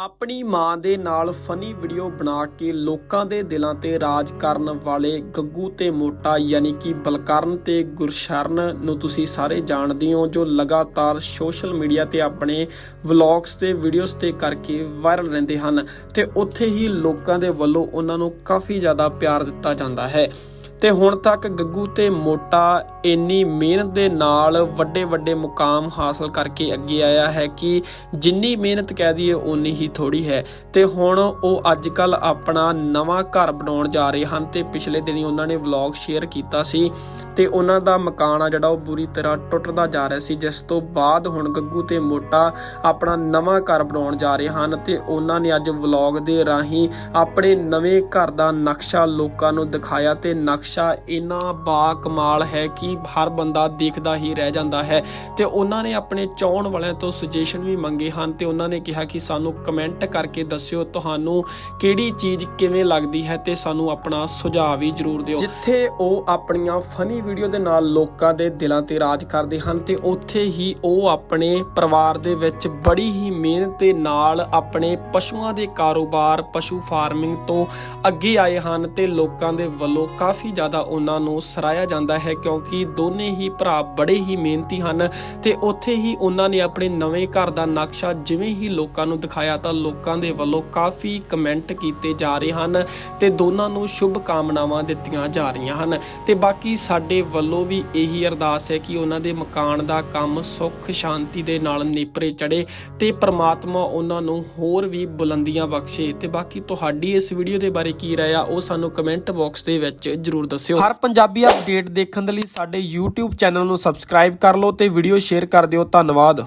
ਆਪਣੀ ਮਾਂ ਦੇ ਨਾਲ ਫਨੀ ਵੀਡੀਓ ਬਣਾ ਕੇ ਲੋਕਾਂ ਦੇ ਦਿਲਾਂ ਤੇ ਰਾਜ ਕਰਨ ਵਾਲੇ ਗੱਗੂ ਤੇ ਮੋਟਾ ਯਾਨੀ ਕਿ ਬਲਕਰਨ ਤੇ ਗੁਰਸ਼ਰਨ ਨੂੰ ਤੁਸੀਂ ਸਾਰੇ ਜਾਣਦੇ ਹੋ, ਜੋ ਲਗਾਤਾਰ ਸੋਸ਼ਲ ਮੀਡੀਆ ਤੇ ਆਪਣੇ ਵਲੌਗਸ ਤੇ ਵੀਡੀਓਜ਼ ਤੇ ਕਰਕੇ ਵਾਇਰਲ ਰਹਿੰਦੇ ਹਨ ਤੇ ਉੱਥੇ ਹੀ ਲੋਕਾਂ ਦੇ ਵੱਲੋਂ ਉਹਨਾਂ ਨੂੰ ਕਾਫੀ ਜ਼ਿਆਦਾ ਪਿਆਰ ਦਿੱਤਾ ਜਾਂਦਾ ਹੈ। ਤੇ ਹੁਣ ਤੱਕ ਗੱਗੂ ਤੇ ਮੋਟਾ ਇੰਨੀ ਮਿਹਨਤ ਦੇ ਨਾਲ ਵੱਡੇ ਵੱਡੇ ਮੁਕਾਮ ਹਾਸਲ ਕਰਕੇ ਅੱਗੇ ਆਇਆ ਹੈ ਕਿ ਜਿੰਨੀ ਮਿਹਨਤ ਕਹਿ ਦਈਏ, ਓਨੀ ਹੀ ਥੋੜੀ ਹੈ। ਤੇ ਹੁਣ ਉਹ ਅੱਜ ਕੱਲ ਆਪਣਾ ਨਵਾਂ ਘਰ ਬਣਾਉਣ ਜਾ ਰਹੇ ਹਨ ਤੇ ਪਿਛਲੇ ਦਿਨੀ ਉਹਨਾਂ ਨੇ ਵਲੌਗ ਸ਼ੇਅਰ ਕੀਤਾ ਸੀ ਤੇ ਉਹਨਾਂ ਦਾ ਮਕਾਨ ਆ ਜਿਹੜਾ, ਉਹ ਬੁਰੀ ਤਰ੍ਹਾਂ ਟੁੱਟਦਾ ਜਾ ਰਿਹਾ ਸੀ। ਜਿਸ ਤੋਂ ਬਾਅਦ ਹੁਣ ਗੱਗੂ ਤੇ ਮੋਟਾ ਆਪਣਾ ਨਵਾਂ ਘਰ ਬਣਾਉਣ ਜਾ ਰਹੇ ਹਨ ਤੇ ਉਹਨਾਂ ਨੇ ਅੱਜ ਵਲੌਗ ਦੇ ਰਾਹੀਂ ਆਪਣੇ ਨਵੇਂ ਘਰ ਦਾ ਨਕਸ਼ਾ ਲੋਕਾਂ ਨੂੰ ਦਿਖਾਇਆ ਤੇ ਨਕਸ਼ਾ ਇੰਨਾ ਬਾ ਕਮਾਲ ਹੈ ਕਿ ਹਰ ਬੰਦਾ ਦੇਖਦਾ ਹੀ ਰਹਿ ਜਾਂਦਾ ਹੈ। ਤੇ ਉਹਨਾਂ ਨੇ ਆਪਣੇ ਚਾਹਣ ਵਾਲਿਆਂ ਤੋਂ ਸੁਜੈਸ਼ਨ ਵੀ ਮੰਗੇ ਹਨ ਤੇ ਉਹਨਾਂ ਨੇ ਕਿਹਾ ਕਿ ਸਾਨੂੰ ਕਮੈਂਟ ਕਰਕੇ ਦੱਸਿਓ ਤੁਹਾਨੂੰ ਕਿਹੜੀ ਚੀਜ਼ ਕਿਵੇਂ ਲੱਗਦੀ ਹੈ ਤੇ ਸਾਨੂੰ ਆਪਣਾ ਸੁਝਾਅ ਵੀ ਜਰੂਰ ਦਿਓ। ਜਿੱਥੇ ਉਹ ਆਪਣੀਆਂ ਫਨੀ ਵੀਡੀਓ ਦੇ ਨਾਲ ਲੋਕਾਂ ਦੇ ਦਿਲਾਂ ਤੇ ਰਾਜ ਕਰਦੇ ਹਨ ਤੇ ਉੱਥੇ ਹੀ ਉਹ ਆਪਣੇ ਪਰਿਵਾਰ ਦੇ ਵਿੱਚ ਬੜੀ ਹੀ ਮਿਹਨਤ ਦੇ ਨਾਲ ਆਪਣੇ ਪਸ਼ੂਆਂ ਦੇ ਕਾਰੋਬਾਰ, ਪਸ਼ੂ ਫਾਰਮਿੰਗ ਤੋਂ ਅੱਗੇ ਆਏ ਹਨ ਤੇ ਲੋਕਾਂ ਦੇ ਵੱਲੋਂ ਕਾਫੀ ਜ਼ਿਆਦਾ ਉਹਨਾਂ ਨੂੰ ਸਰਾਇਆ ਜਾਂਦਾ ਹੈ ਕਿਉਂਕਿ ਦੋਨੇ ਹੀ ਭਰਾ ਬੜੇ ਹੀ ਮਿਹਨਤੀ ਹਨ ਤੇ ਉੱਥੇ ਹੀ ਉਹਨਾਂ ਨੇ ਆਪਣੇ ਨਵੇਂ ਘਰ ਦਾ ਨਕਸ਼ਾ ਜਿਵੇਂ ਹੀ ਲੋਕਾਂ ਨੂੰ ਦਿਖਾਇਆ ਤਾਂ ਲੋਕਾਂ ਦੇ ਵੱਲੋਂ ਕਾਫੀ ਕਮੈਂਟ ਕੀਤੇ ਜਾ ਰਹੇ ਹਨ ਤੇ ਦੋਨਾਂ ਨੂੰ ਸ਼ੁਭ ਕਾਮਨਾਵਾਂ ਦਿੱਤੀਆਂ ਜਾ ਰਹੀਆਂ ਹਨ। ਤੇ ਬਾਕੀ ਸਾਡੇ ਵੱਲੋਂ ਵੀ ਇਹੀ ਅਰਦਾਸ ਹੈ ਕਿ ਉਹਨਾਂ ਦੇ ਮਕਾਨ ਦਾ ਕੰਮ ਸੁੱਖ ਸ਼ਾਂਤੀ ਦੇ ਨਾਲ ਨੇਪਰੇ ਚੜੇ ਤੇ ਪ੍ਰਮਾਤਮਾ ਉਹਨਾਂ ਨੂੰ ਹੋਰ ਵੀ ਬੁਲੰਦੀਆਂ ਬਖਸ਼ੇ। ਤੇ ਬਾਕੀ ਤੁਹਾਡੀ ਇਸ ਵੀਡੀਓ ਦੇ ਬਾਰੇ ਕੀ ਰਾਏ ਆ ਉਹ ਸਾਨੂੰ ਕਮੈਂਟ ਬਾਕਸ ਦੇ ਵਿੱਚ ਜਰੂਰ ਦੱਸਿਓ। ਹਰ ਪੰਜਾਬੀ ਅਪਡੇਟ ਦੇਖਣ ਦੇ ਲਈ ਸਾਡੇ YouTube ਚੈਨਲ ਨੂੰ ਸਬਸਕ੍ਰਾਈਬ ਕਰ ਲਓ ਤੇ ਵੀਡੀਓ ਸ਼ੇਅਰ ਕਰ ਦਿਓ। ਧੰਨਵਾਦ।